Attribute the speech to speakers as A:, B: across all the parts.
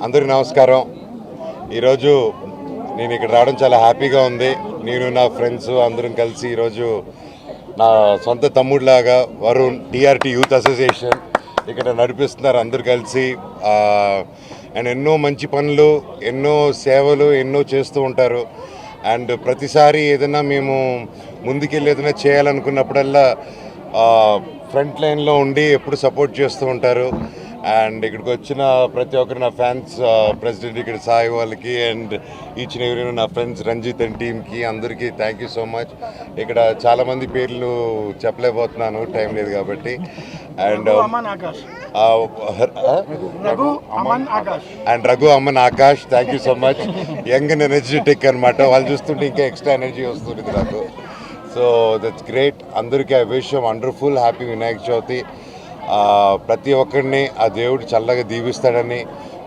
A: అందరికీ నమస్కారం. ఈరోజు నేను ఇక్కడ రావడం చాలా హ్యాపీగా ఉంది. నేను నా ఫ్రెండ్స్ అందరం కలిసి ఈరోజు నా సొంత తమ్ముడిలాగా వరుణ్ టీఆర్టీ యూత్ అసోసియేషన్ ఇక్కడ నడిపిస్తున్నారు అందరు కలిసి. అండ్ ఎన్నో మంచి పనులు ఎన్నో సేవలు ఎన్నో చేస్తూ ఉంటారు. అండ్ ప్రతిసారి ఏదైనా మేము ముందుకెళ్ళి ఏదైనా చేయాలనుకున్నప్పుడల్లా ఫ్రంట్ లైన్లో ఉండి ఎప్పుడు సపోర్ట్ చేస్తూ ఉంటారు. అండ్ ఇక్కడికి వచ్చిన ప్రతి ఒక్కరు నా ఫ్యాన్స్ ప్రెసిడెంట్ ఇక్కడ సాయి వాళ్ళకి అండ్ ఈచ్ అండ్ ఎవరి నా ఫ్రెండ్స్ రంజిత్ అండ్ టీమ్కి అందరికీ థ్యాంక్ యూ సో మచ్ ఇక్కడ చాలామంది పేర్లు చెప్పలేకపోతున్నాను టైం లేదు కాబట్టి. And
B: Aman Akash.
A: uh,
B: Raghu Aman Akash.
A: And Raghu Aman Akash thank you so much young and energetic అనమాట వాళ్ళు చూస్తుంటే ఇంకా ఎక్స్ట్రా ఎనర్జీ వస్తుంది నాకు. సో దట్స్ గ్రేట్ అందరికీ I wish wonderful happy Vinayaka Chavithi ప్రతి ఒక్కరిని ఆ దేవుడు చల్లగా దీవిస్తాడని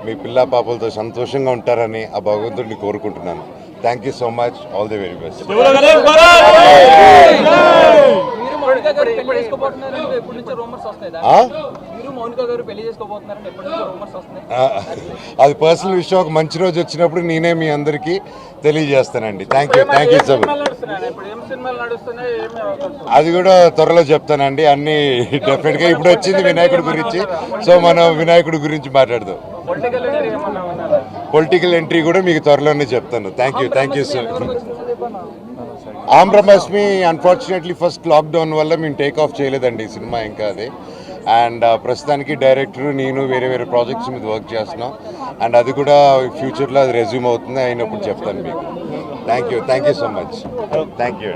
A: మీ పిల్ల పాపలతో సంతోషంగా ఉంటారని ఆ భగవంతుడిని కోరుకుంటున్నాను. Thank you so much all the very best
C: మీరు మౌనిక గారు పెళ్ళి చేసుకోబోతున్నారు ఎప్పటి నుంచో రూమర్స్ వస్తాయి
A: ఆ?
C: మీరు మౌనిక గారు పెళ్ళి చేసుకోబోతున్నారని ఎప్పటి నుంచో రూమర్స్ వస్తున్నాయి.
A: ఆ, అది పర్సనల్ విషయం. ఒక మంచి రోజు వచ్చినప్పుడు నేనే మీ అందరికీ తెలియజేస్తానండి. Thank you thank you so much అది కూడా త్వరలో చెప్తానండి. అన్ని డెఫినెట్గా ఇప్పుడు వచ్చింది వినాయకుడి గురించి. సో మనం వినాయకుడి గురించి మాట్లాడదాం.
C: పొలిటికల్
A: ఎంట్రీ కూడా మీకు త్వరలోనే చెప్తాను. Thank you thank you sir ఆంధ్రభాస్మి unfortunately first lockdown వల్ల మేము టేక్ ఆఫ్ చేయలేదండి ఈ సినిమా ఇంకా అది. అండ్ uh, ప్రస్తుతానికి డైరెక్టర్ నేను వేరే వేరే ప్రాజెక్ట్స్ మీద వర్క్ చేస్తున్నాం. అండ్ అది కూడా ఫ్యూచర్లో అది రెజ్యూమ్ అవుతుంది. అయినప్పుడు చెప్తాను మీకు. Thank you thank you so much thank you